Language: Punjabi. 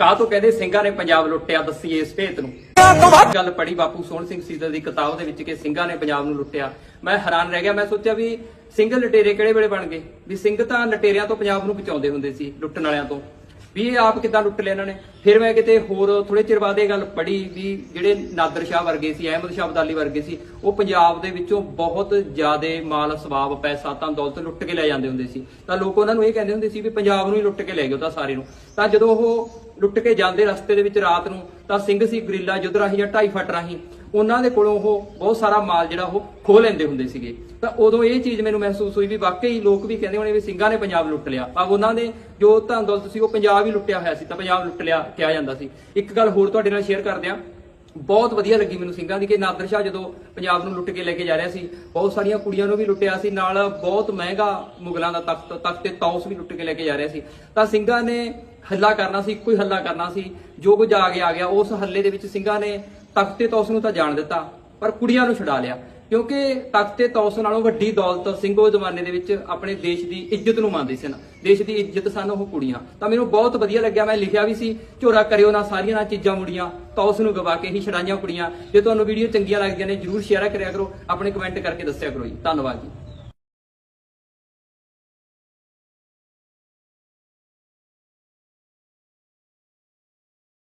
ਕਾਹ ਤੋਂ ਕਹਿੰਦੇ ਸਿੰਘਾਂ ਨੇ ਪੰਜਾਬ ਲੁੱਟਿਆ, ਦੱਸੀਏ ਇਸ ਭੇਤ ਨੂੰ। ਗੱਲ ਪੜੀ ਬਾਪੂ ਸੋਹਣ ਸਿੰਘ ਸੀਦਲ ਦੀ ਕਿਤਾਬ ਦੇ ਵਿੱਚ ਕਿ ਸਿੰਘਾਂ ਨੇ ਪੰਜਾਬ ਨੂੰ ਲੁੱਟਿਆ। ਮੈਂ ਹੈਰਾਨ ਰਹਿ ਗਿਆ, ਮੈਂ ਸੋਚਿਆ ਵੀ ਸਿੰਘ ਲਟੇਰੇ ਕਿਹੜੇ ਵੇਲੇ ਬਣ ਗਏ? ਵੀ ਸਿੰਘ ਤਾਂ ਲਟੇਰਿਆਂ ਤੋਂ ਪੰਜਾਬ ਨੂੰ ਬਚਾਉਂਦੇ ਹੁੰਦੇ ਸੀ, ਲੁੱਟਣ ਵਾਲਿਆਂ ਤੋਂ। ਵੀ ਇਹ ਆਪ ਕਿੱਦਾਂ ਲੁੱਟ ਲਿਆ ਇਹਨਾਂ ਨੇ? ਫਿਰ ਮੈਂ ਕਿਤੇ ਹੋਰ ਥੋੜੇ ਚਿਰ ਬਾਅਦ ਇਹ ਗੱਲ ਪੜ੍ਹੀ ਵੀ ਜਿਹੜੇ ਨਾਦਰ ਸ਼ਾਹ ਵਰਗੇ ਸੀ, ਅਹਿਮਦ ਸ਼ਾਹ ਅਬਦਾਲੀ ਵਰਗੇ ਸੀ, ਉਹ ਪੰਜਾਬ ਦੇ ਵਿੱਚੋਂ ਬਹੁਤ ਜ਼ਿਆਦਾ ਮਾਲ ਸਵਾਬ, ਪੈਸਾ ਤਾਂ ਦੌਲਤ ਲੁੱਟ ਕੇ ਲੈ ਜਾਂਦੇ ਹੁੰਦੇ ਸੀ। ਤਾਂ ਲੋਕ ਉਹਨਾਂ ਨੂੰ ਇਹ ਕਹਿੰਦੇ ਹੁੰਦੇ ਸੀ ਵੀ ਪੰਜਾਬ ਨੂੰ ਹੀ ਲੁੱਟ ਕੇ ਲੈ ਗਏ ਤਾਂ ਸਾਰੇ ਨੂੰ। ਤਾਂ ਜਦੋਂ ਉਹ ਲੁੱਟ ਕੇ ਜਾਂਦੇ ਰਸਤੇ ਦੇ ਵਿੱਚ ਰਾਤ ਨੂੰ ਤਾਂ ਸਿੰਘ ਸੀ, ਗਰਿੱਲਾ ਯੁੱਧ ਰਾਹੀਂ ਜਾਂ ਢਾਈ ਫੱਟ ਰਾਹੀਂ ਉਹਨਾਂ ਦੇ ਕੋਲੋਂ ਉਹ ਬਹੁਤ ਸਾਰਾ ਮਾਲ ਜਿਹੜਾ ਉਹ ਖੋਹ ਲੈਂਦੇ ਹੁੰਦੇ ਸੀਗੇ। ਤਾਂ ਉਦੋਂ ਇਹ ਚੀਜ਼ ਮੈਨੂੰ ਮਹਿਸੂਸ ਹੋਈ ਵੀ ਵਾਕਈ ਲੋਕ ਵੀ ਕਹਿੰਦੇ ਹੋਣੇ ਵੀ ਸਿੰਘਾਂ ਨੇ ਪੰਜਾਬ ਲੁੱਟ ਲਿਆ। ਤਾਂ ਉਹਨਾਂ ਦੇ ਜੋ ਧਨ ਦੌਲਤ ਸੀ, ਉਹ ਪੰਜਾਬ ਹੀ ਲੁੱਟਿਆ ਹੋਇਆ ਸੀ, ਤਾਂ ਪੰਜਾਬ ਲੁੱਟ ਲਿਆ, ਕਿਹਾ ਜਾਂਦਾ ਸੀ। ਇੱਕ ਗੱਲ ਹੋਰ ਤੁਹਾਡੇ ਨਾਲ ਸ਼ੇਅਰ ਕਰਦੇ ਆ ਬਹੁਤ ਵਧੀਆ ਲੱਗੀ ਮੈਨੂੰ ਸਿੰਘਾਂ ਦੀ ਕਿ ਨਾਦਰ ਸ਼ਾਹ ਜਦੋਂ ਪੰਜਾਬ ਨੂੰ ਲੁੱਟ ਕੇ ਲੈ ਕੇ ਜਾ ਰਿਹਾ ਸੀ, ਬਹੁਤ ਸਾਰੀਆਂ ਕੁੜੀਆਂ ਨੂੰ ਵੀ ਲੁੱਟਿਆ ਸੀ, ਨਾਲ ਬਹੁਤ ਮਹਿੰਗਾ ਮੁਗਲਾਂ ਦਾ ਤਖਤ ਤਖਤ ਤੇ ਤੌਸ ਵੀ ਲੁੱਟ ਕੇ ਲੈ ਕੇ ਜਾ ਰਿਹਾ ਸੀ। ਤਾਂ ਸਿੰਘਾਂ ਨੇ ਹੱਲਾ ਕਰਨਾ ਸੀ, ਇੱਕੋ ਹੀ ਹੱਲਾ ਕਰਨਾ ਸੀ। ਜੋ ਕੁਝ ਆ ਗਿਆ ਆ ਗਿਆ, ਉਸ ਹੱਲੇ ਦੇ ਵਿੱਚ ਸਿੰਘਾਂ ਨੇ ਤਖਤ ਤੇ ਤੌਸ ਨੂੰ ਤਾਂ ਜਾਣ ਦਿੱਤਾ, ਪਰ ਕੁੜੀਆਂ ਨੂੰ ਛੁਡਾ ਲਿਆ। ਕਿਉਂਕਿ ਤਖਤ ਤੇ ਤੌਸ ਨਾਲੋਂ ਵੱਡੀ ਦੌਲਤ ਸਿੰਘ ਉਹ ਜ਼ਮਾਨੇ ਦੇ ਵਿੱਚ ਆਪਣੇ ਦੇਸ਼ ਦੀ ਇੱਜ਼ਤ ਨੂੰ ਮੰਨਦੇ ਸਨ। ਦੇਸ਼ ਦੀ ਇੱਜ਼ਤ ਸਨ ਉਹ ਕੁੜੀਆਂ। ਤਾਂ ਮੈਨੂੰ ਬਹੁਤ ਵਧੀਆ ਲੱਗਿਆ, ਮੈਂ ਲਿਖਿਆ ਵੀ ਸੀ, ਝੋਰਾ ਕਰਿਓ ਨਾ ਸਾਰੀਆਂ ਨਾ ਚੀਜ਼ਾਂ ਮੁੜੀਆਂ। ਤੌਸ ਨੂੰ ਗਵਾ ਕੇ ਹੀ ਛੜਾਈਆਂ ਕੁੜੀਆਂ। ਜੇ ਤੁਹਾਨੂੰ ਵੀਡੀਓ ਚੰਗੀਆਂ ਲੱਗਦੀਆਂ ਨੇ, ਜਰੂਰ ਸ਼ੇਅਰ ਕਰਿਆ ਕਰੋ, ਆਪਣੇ ਕਮੈਂਟ ਕਰਕੇ ਦੱਸਿਆ ਕਰੋ ਜੀ। ਧੰਨਵਾਦ ਜੀ।